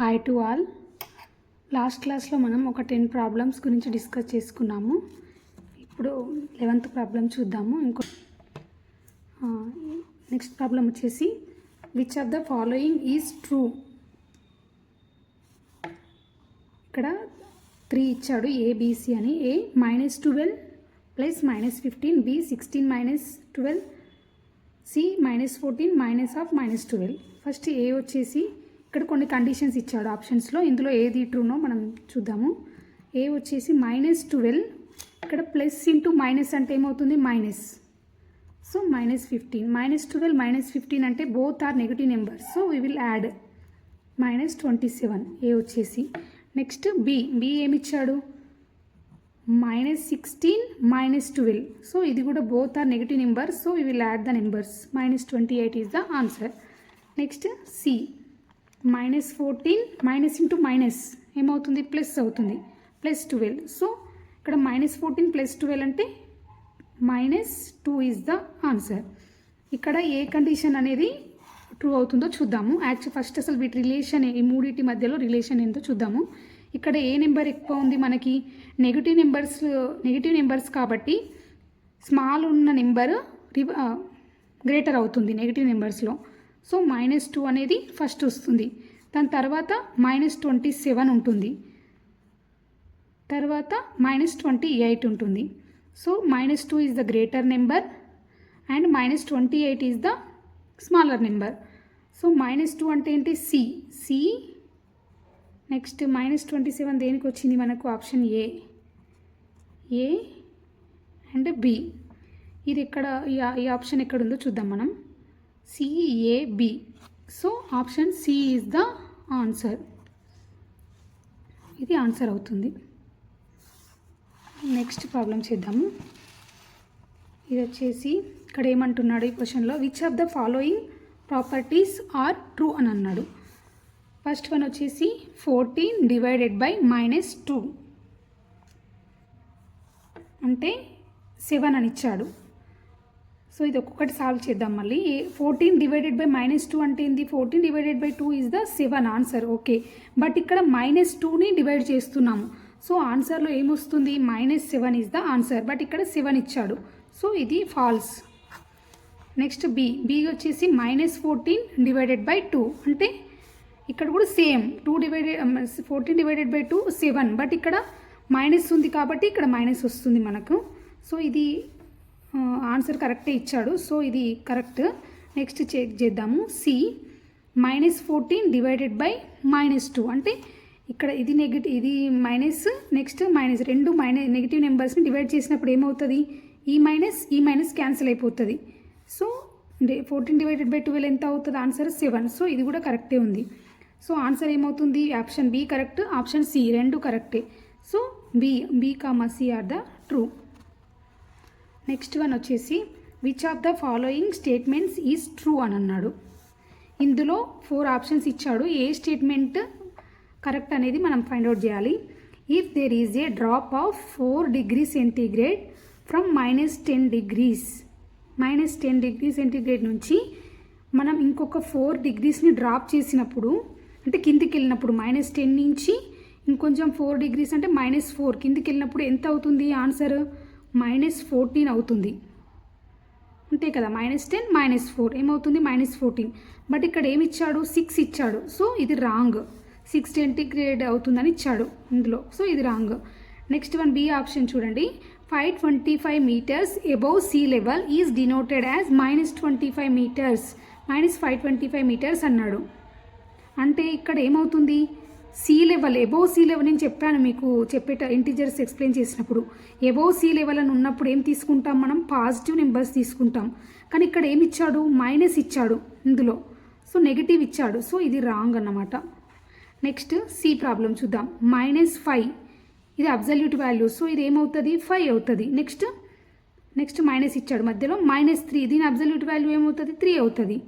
Hi to all last క్లాస్లో మనం ఒక టెన్ ప్రాబ్లమ్స్ గురించి డిస్కస్ చేసుకున్నాము. ఇప్పుడు లెవెంత్ ప్రాబ్లం చూద్దాము. ఇంకో నెక్స్ట్ ప్రాబ్లం వచ్చేసి which of the following is true ఇక్కడ త్రీ ఇచ్చాడు ఏబీసీ అని. A minus twelve plus minus fifteen b sixteen minus twelve c minus fourteen minus of minus twelve first a వచ్చేసి ఇక్కడ కొన్ని conditions ఇచ్చాడు. ఆప్షన్స్లో ఇందులో ఏది ట్రూనో మనం చూద్దాము. ఏ వచ్చేసి మైనస్ ట్వెల్వ్ ఇక్కడ ప్లస్ ఇంటూ మైనస్ అంటే ఏమవుతుంది? Minus so minus fifteen minus twelve minus fifteen అంటే both are negative numbers so we will add minus twenty seven a వచ్చేసి. Next B B ఏమిచ్చాడు? Minus sixteen minus twelve so ఇది కూడా both are negative numbers so we will add the numbers minus twenty eight is the answer next c minus fourteen minus into minus ఏమవుతుంది? Plus అవుతుంది. Plus twelve so ఇక్కడ minus fourteen plus twelve అంటే minus two is the answer ఇక్కడ ఏ condition అనేది true అవుతుందో చూద్దాము. Actual first అసలు వీటి రిలేషన్ ఈ మూడింటి మధ్యలో రిలేషన్ ఏంటో చూద్దాము. ఇక్కడ ఏ నెంబర్ ఎక్కువ ఉంది మనకి? నెగిటివ్ నెంబర్స్ నెగిటివ్ నెంబర్స్ కాబట్టి స్మాల్ ఉన్న నెంబర్ గ్రేటర్ అవుతుంది నెగిటివ్ నెంబర్స్లో సో మైనస్ టూ అనేది ఫస్ట్ వస్తుంది. దాని తర్వాత మైనస్ ట్వంటీ సెవెన్ ఉంటుంది. తర్వాత మైనస్ ట్వంటీ ఎయిట్ ఉంటుంది. So minus two is the greater number and minus twenty eight is the smaller number so minus two అంటే ఏంటి? C c next minus twenty seven దేనికి వచ్చింది మనకు? Option a a and b ఇది ఎక్కడ ఈ ఈ ఆప్షన్ ఎక్కడ ఉందో చూద్దాం మనం. C a b so option c is the answer ఇది ఆన్సర్ అవుతుంది. నెక్స్ట్ ప్రాబ్లం చేద్దాము. ఇది వచ్చేసి ఇక్కడ ఏమంటున్నాడు ఈ క్వశ్చన్లో which of the following properties are true అని అన్నాడు. ఫస్ట్ వన్ వచ్చేసి fourteen divided by minus two అంటే సెవెన్ అని ఇచ్చాడు. సో ఇది ఒక్కొక్కటి సాల్వ్ చేద్దాం మళ్ళీ. Fourteen divided by minus two అంటే ఏంది? Fourteen divided by two is the seven answer okay but ఇక్కడ మైనస్ టూని డివైడ్ చేస్తున్నాము. సో ఆన్సర్లో ఏమొస్తుంది? Minus seven is the answer but ఇక్కడ సెవెన్ ఇచ్చాడు. సో ఇది ఫాల్స్ నెక్స్ట్ బి బి వచ్చేసి minus fourteen divided by two. అంటే ఇక్కడ కూడా same. Two divided um, fourteen divided by two seven. But ఇక్కడ మైనస్ ఉంది కాబట్టి ఇక్కడ మైనస్ వస్తుంది మనకు. సో ఇది ఆన్సర్ కరెక్టే ఇచ్చాడు. సో ఇది కరెక్ట్. నెక్స్ట్ చెక్ చేద్దాము. C minus fourteen divided by minus two. అంటే ఇక్కడ ఇది నెగిటివ్ ఇది మైనస్ నెక్స్ట్ మైనస్ రెండు మైనస్ నెగిటివ్ నెంబర్స్ని డివైడ్ చేసినప్పుడు ఏమవుతుంది? ఈ మైనస్ ఈ మైనస్ క్యాన్సిల్ అయిపోతుంది. So fourteen divided by twelve ఎంత అవుతుంది? Answer seven. సో ఇది కూడా కరెక్టే ఉంది. సో ఆన్సర్ ఏమవుతుంది? Option b correct option c రెండు కరెక్టే. So b b comma c are the true. Next one వచ్చేసి which of the following statements is true అని అన్నాడు. ఇందులో ఫోర్ ఆప్షన్స్ ఇచ్చాడు. ఏ స్టేట్మెంట్ కరెక్ట్ అనేది మనం ఫైండ్ అవుట్ చేయాలి. If there is a drop of four degree centigrade from minus ten degrees minus ten degree centigrade నుంచి మనం ఇంకొక ఫోర్ డిగ్రీస్ని డ్రాప్ చేసినప్పుడు అంటే కిందికి వెళ్ళినప్పుడు మైనస్ టెన్ నుంచి ఇంకొంచెం ఫోర్ డిగ్రీస్ అంటే మైనస్ ఫోర్ కిందికి వెళ్ళినప్పుడు ఎంత అవుతుంది? ఆన్సర్ మైనస్ ఫోర్టీన్ అవుతుంది. అంతే కదా మైనస్ టెన్ మైనస్ ఫోర్ ఏమవుతుంది? మైనస్ ఫోర్టీన్ బట్ ఇక్కడ ఏమి ఇచ్చాడు? సిక్స్ ఇచ్చాడు. సో ఇది రాంగ్ సిక్స్ సెంటిగ్రేడ్ అవుతుందని ఇచ్చాడు ఇందులో. సో ఇది wrong next one b option చూడండి. Five twenty five metres above sea level is denoted as minus twenty five metres minus five twenty five metres అన్నాడు. అంటే ఇక్కడ ఏమవుతుంది? Sea level above sea level నేను చెప్పాను మీకు చెప్పేట ఇంటీజర్స్ ఎక్స్ప్లెయిన్ చేసినప్పుడు. ఎబోవ్ సీ లెవెల్ అని ఉన్నప్పుడు ఏం తీసుకుంటాం మనం? పాజిటివ్ నెంబర్స్ తీసుకుంటాం. కానీ ఇక్కడ ఏమి ఇచ్చాడు? మైనస్ ఇచ్చాడు ఇందులో. సో నెగిటివ్ ఇచ్చాడు. సో ఇది రాంగ్ అన్నమాట. నెక్స్ట్ సి ప్రాబ్లం చూద్దాం. మైనస్ ఫైవ్ ఇది అబ్జల్యూట్ వాల్యూ సో ఇది ఏమవుతుంది? ఫైవ్ అవుతుంది. నెక్స్ట్ నెక్స్ట్ మైనస్ ఇచ్చాడు మధ్యలో. మైనస్ త్రీ దీని అబ్జల్యూట్ వాల్యూ ఏమవుతుంది? త్రీ అవుతుంది.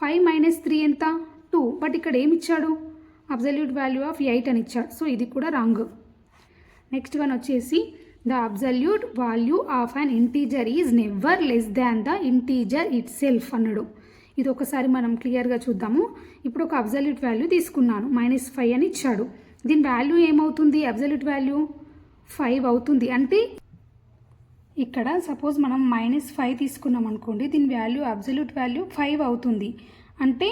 ఫైవ్ మైనస్ త్రీ ఎంత? టూ బట్ ఇక్కడ ఏమి ఇచ్చాడు? అబ్జల్యూట్ వాల్యూ ఆఫ్ ఎయిట్ అని ఇచ్చాడు. సో ఇది కూడా రాంగ్. నెక్స్ట్ వన్ వచ్చేసి the absolute value of an integer is never less than the integer itself అన్నాడు. ఇది ఒకసారి మనం క్లియర్గా చూద్దాము. ఇప్పుడు ఒక అబ్జల్యూట్ వాల్యూ తీసుకున్నాను. మైనస్ ఫైవ్ అని ఇచ్చాడు. దీని వాల్యూ ఏమవుతుంది? అబ్జల్యూట్ వాల్యూ ఫైవ్ అవుతుంది. అంటే ఇక్కడ సపోజ్ మనం మైనస్ ఫైవ్ తీసుకున్నాం అనుకోండి దీని వాల్యూ అబ్జల్యూట్ వాల్యూ ఫైవ్ అవుతుంది. అంటే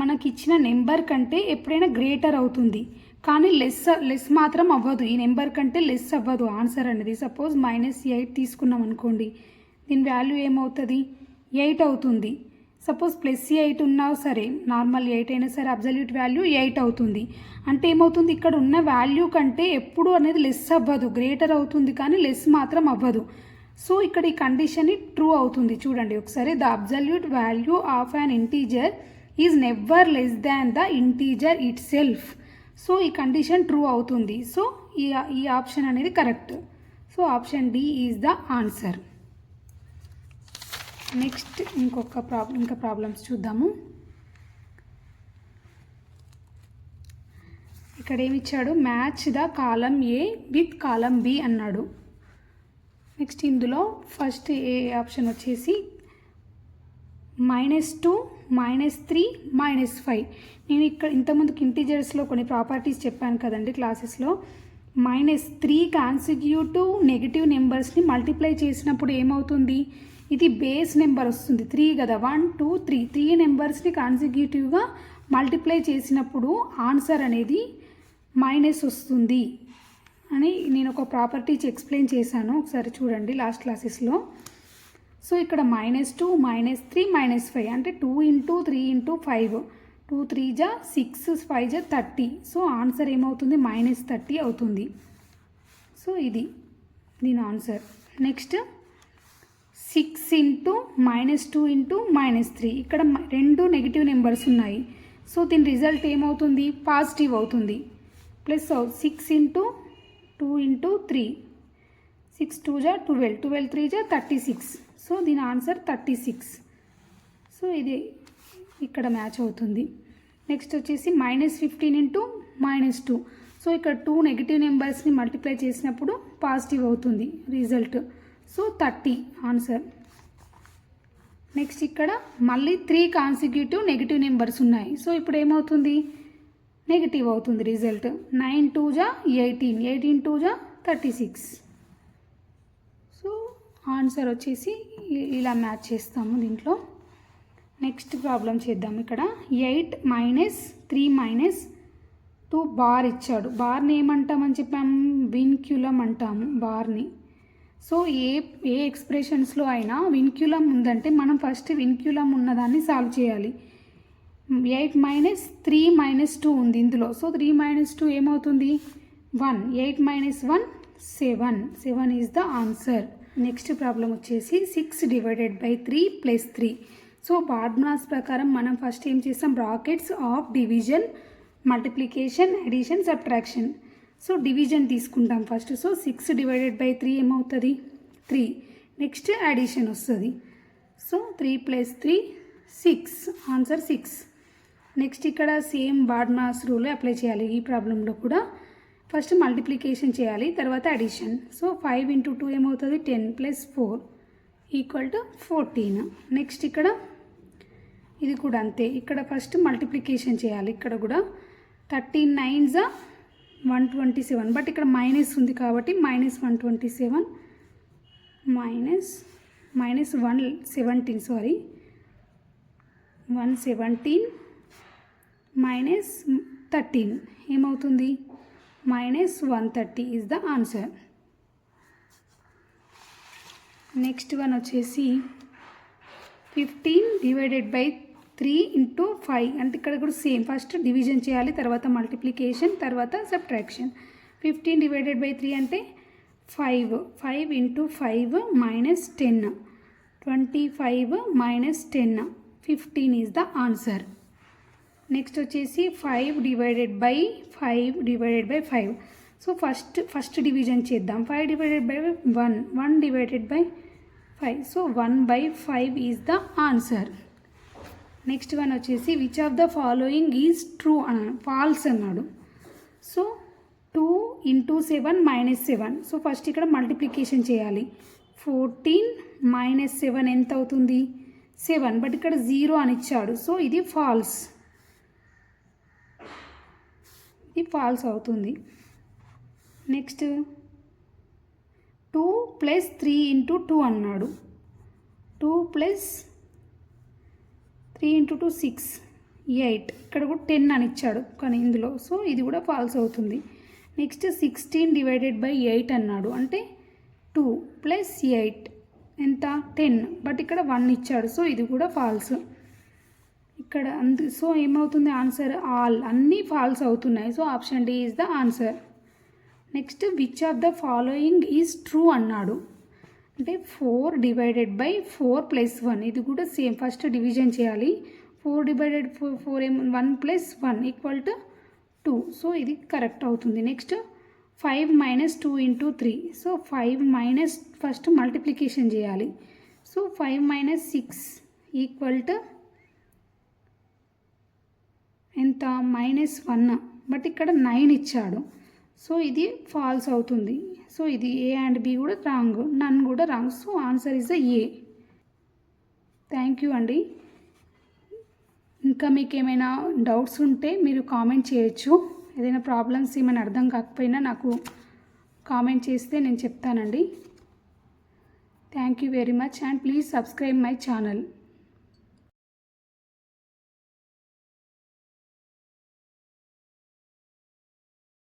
మనకి ఇచ్చిన నెంబర్ కంటే ఎప్పుడైనా గ్రేటర్ అవుతుంది. కానీ లెస్ లెస్ మాత్రం అవ్వదు. ఈ నెంబర్ కంటే లెస్ అవ్వదు ఆన్సర్ అనేది. సపోజ్ మైనస్ ఎయిట్ తీసుకున్నాం అనుకోండి. దీని వాల్యూ ఏమవుతుంది? ఎయిట్ అవుతుంది. సపోజ్ ప్లస్ ఎయిట్ ఉన్నా సరే నార్మల్ ఎయిట్ అయినా సరే అబ్జల్యూట్ వాల్యూ ఎయిట్ అవుతుంది. అంటే ఏమవుతుంది? ఇక్కడ ఉన్న వాల్యూ కంటే ఎప్పుడు అనేది లెస్ అవ్వదు. గ్రేటర్ అవుతుంది కానీ లెస్ మాత్రం అవ్వదు. సో ఇక్కడ ఈ కండిషన్ ట్రూ అవుతుంది. చూడండి ఒకసారి. The absolute value of an integer is never less than the integer itself so ఈ కండిషన్ ట్రూ అవుతుంది. సో ఈ ఈ ఆప్షన్ అనేది correct. So option d is the answer. Next ఇంకొక ప్రాబ్లం ఇంకా ప్రాబ్లమ్స్ చూద్దాము. ఇక్కడ ఏమిచ్చాడు? Match the column a with column b అన్నాడు. నెక్స్ట్ ఇందులో ఫస్ట్ ఏ ఆప్షన్ వచ్చేసి minus two minus three minus five నేను ఇక్కడ ఇంతకుముందుకు ఇంటీజర్స్లో కొన్ని ప్రాపర్టీస్ చెప్పాను కదండి క్లాసెస్లో మైనస్ త్రీ కాన్సిక్యూటివ్ నెగిటివ్ నెంబర్స్ని మల్టిప్లై చేసినప్పుడు ఏమవుతుంది? ఇది బేస్ నెంబర్ వస్తుంది. త్రీ కదా. వన్ టూ త్రీ త్రీ నెంబర్స్ని కాన్సిక్యూటివ్గా మల్టిప్లై చేసినప్పుడు ఆన్సర్ అనేది మైనస్ వస్తుంది. అని నేను ఒక ప్రాపర్టీస్ ఎక్స్ప్లెయిన్ చేశాను. ఒకసారి చూడండి లాస్ట్ క్లాసెస్లో సో ఇక్కడ minus two minus three minus five అంటే two into three into five two three జా సిక్స్ ఫైవ్ జా థర్టీ సో ఆన్సర్ ఏమవుతుంది? మైనస్ థర్టీ అవుతుంది. సో ఇది దీని answer next six into minus two into minus three ఇక్కడ రెండు నెగిటివ్ నెంబర్స్ ఉన్నాయి. సో దీని రిజల్ట్ ఏమవుతుంది? పాజిటివ్ అవుతుంది. Plus six into two into three six two జా ట్వెల్వ్ ట్వెల్వ్ త్రీ జా థర్టీ సిక్స్ సో దీని ఆన్సర్ థర్టీ సిక్స్. సో ఇది ఇక్కడ మ్యాచ్ అవుతుంది. నెక్స్ట్ వచ్చేసి minus fifteen into minus two. So ఇక్కడ టూ నెగిటివ్ నెంబర్స్ని మల్టిప్లై చేసినప్పుడు పాజిటివ్ అవుతుంది result. So thirty answer. Next ఇక్కడ మళ్ళీ త్రీ కాన్సిక్యూటివ్ నెగిటివ్ నెంబర్స్ ఉన్నాయి. సో ఇప్పుడు ఏమవుతుంది? నెగిటివ్ అవుతుంది రిజల్ట్. నైన్ టూ జా ఎయిటీన్. ఎయిటీన్ టూ జా థర్టీ సిక్స్. సో ఆన్సర్ వచ్చేసి ఇలా మ్యాచ్ చేస్తాము దీంట్లో. నెక్స్ట్ ప్రాబ్లం చేద్దాం ఇక్కడ. Eight minus three minus two bar ఇచ్చాడు. బార్ని ఏమంటామని చెప్పాము విన్క్యులం అంటాము బార్ని. సో ఏ ఏ ఎక్స్ప్రెషన్స్లో అయినా విన్క్యులం ఉందంటే మనం ఫస్ట్ విన్క్యులం ఉన్నదాన్ని సాల్వ్ చేయాలి. Eight minus three minus two ఉంది ఇందులో. సో త్రీ మైనస్ టూ ఏమవుతుంది? One. Eight minus one seven. Seven is the answer. Next problem వచ్చేసి six divided by three plus three. So BODMAS ప్రకారం మనం ఫస్ట్ ఏం చేస్తాం? Brackets of division multiplication addition subtraction so division తీసుకుంటాం first so six divided by three ఏమవుతుంది? Three next addition వస్తుంది. So three plus three six answer six next ఇక్కడ same BODMAS rule apply చేయాలి ఈ ప్రాబ్లంలో కూడా. ఫస్ట్ మల్టిప్లికేషన్ చేయాలి తర్వాత addition so five into two ఏమవుతుంది? Ten plus four equal to fourteen next ఇక్కడ ఇది కూడా అంతే. ఇక్కడ ఫస్ట్ మల్టిప్లికేషన్ చేయాలి. ఇక్కడ కూడా థర్టీన్ నైన్ జా వన్ ట్వంటీ సెవెన్ బట్ ఇక్కడ మైనస్ ఉంది కాబట్టి minus one twenty seven minus minus one seventeen sorry one seventeen minus thirteen ఏమవుతుంది? Minus one thirty is the answer next one వచ్చేసి fifteen divided by three into five అంటే ఇక్కడ కూడా same first division చేయాలి తర్వాత multiplication తర్వాత subtraction fifteen divided by three అంటే five five into five minus ten twenty five minus ten fifteen is the answer next వచ్చేసి five divided by five divided by five so first first division చేద్దాం. Five divided by one one divided by five so one by five is the answer next one వచ్చేసి which of the following is true అన్నాడు false అన్నాడు. So two into seven minus seven so first ఇక్కడ multiplication చేయాలి. Fourteen minus seven ఎంత అవుతుంది? Seven but ఇక్కడ zero అని ఇచ్చాడు. సో ఇది ఫాల్స్ ఇది ఫాల్స్ అవుతుంది. Next two plus three into two అన్నాడు. Two plus three into two six eight ఇక్కడ కూడా టెన్ అని ఇచ్చాడు కానీ ఇందులో. సో ఇది కూడా ఫాల్స్ అవుతుంది. Next sixteen divided by eight అన్నాడు. అంటే టూ ప్లస్ ఎయిట్ ఎంత? టెన్ బట్ ఇక్కడ వన్ ఇచ్చాడు. సో ఇది కూడా ఫాల్స్ ఇక్కడ అందు సో ఏమవుతుంది ఆన్సర్? ఆల్ అన్నీ ఫాల్స్ అవుతున్నాయి. So option D is the answer. Next which of the following is true అన్నాడు. అంటే four divided by four plus one. ఇది కూడా సేమ్. ఫస్ట్ డివిజన్ చేయాలి. ఫోర్ డివైడెడ్ ఫోర్ ఫోర్ ఏం one plus one equal to two. So ఇది correct అవుతుంది. Next five minus two into three. So five minus first multiplication చేయాలి. So five minus six equal to ఎంత? Minus one but ఇక్కడ nine ఇచ్చాడు. So ఇది false అవుతుంది. So ఇది A and B కూడా రాంగ్ నన్ కూడా wrong so answer is A thank you అండి ఇంకా మీకు ఏమైనా డౌట్స్ ఉంటే మీరు కామెంట్ చేయొచ్చు. ఏదైనా ప్రాబ్లమ్స్ ఏమైనా అర్థం కాకపోయినా నాకు కామెంట్ చేస్తే నేను చెప్తానండి. Thank you very much and please subscribe my channel